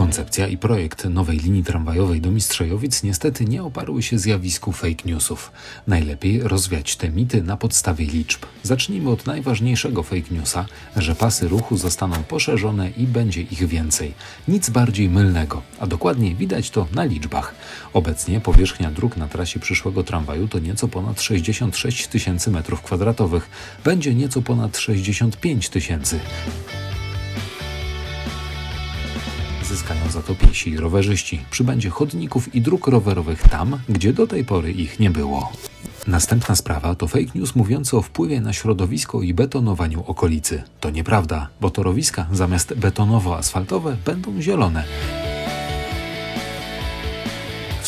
Koncepcja i projekt nowej linii tramwajowej do Mistrzejowic niestety nie oparły się zjawisku fake newsów. Najlepiej rozwiać te mity na podstawie liczb. Zacznijmy od najważniejszego fake newsa, że pasy ruchu zostaną poszerzone i będzie ich więcej. Nic bardziej mylnego, a dokładniej widać to na liczbach. Obecnie powierzchnia dróg na trasie przyszłego tramwaju to nieco ponad 66 tysięcy metrów kwadratowych. Będzie nieco ponad 65 tysięcy. Zyskają za to piesi i rowerzyści. Przybędzie chodników i dróg rowerowych tam, gdzie do tej pory ich nie było. Następna sprawa to fake news mówiący o wpływie na środowisko i betonowaniu okolicy. To nieprawda, bo torowiska zamiast betonowo-asfaltowe będą zielone.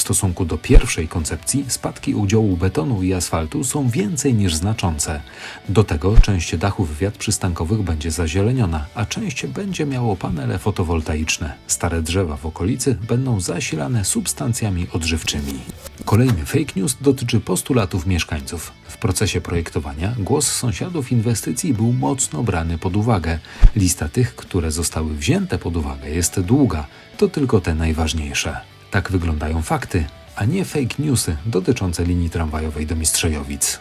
Stosunku do pierwszej koncepcji spadki udziału betonu i asfaltu są więcej niż znaczące. Do tego część dachów wiat przystankowych będzie zazieleniona, a część będzie miało panele fotowoltaiczne. Stare drzewa w okolicy będą zasilane substancjami odżywczymi. Kolejny fake news dotyczy postulatów mieszkańców. W procesie projektowania głos sąsiadów inwestycji był mocno brany pod uwagę. Lista tych, które zostały wzięte pod uwagę jest długa, to tylko te najważniejsze. Tak wyglądają fakty, a nie fake newsy dotyczące linii tramwajowej do Mistrzejowic.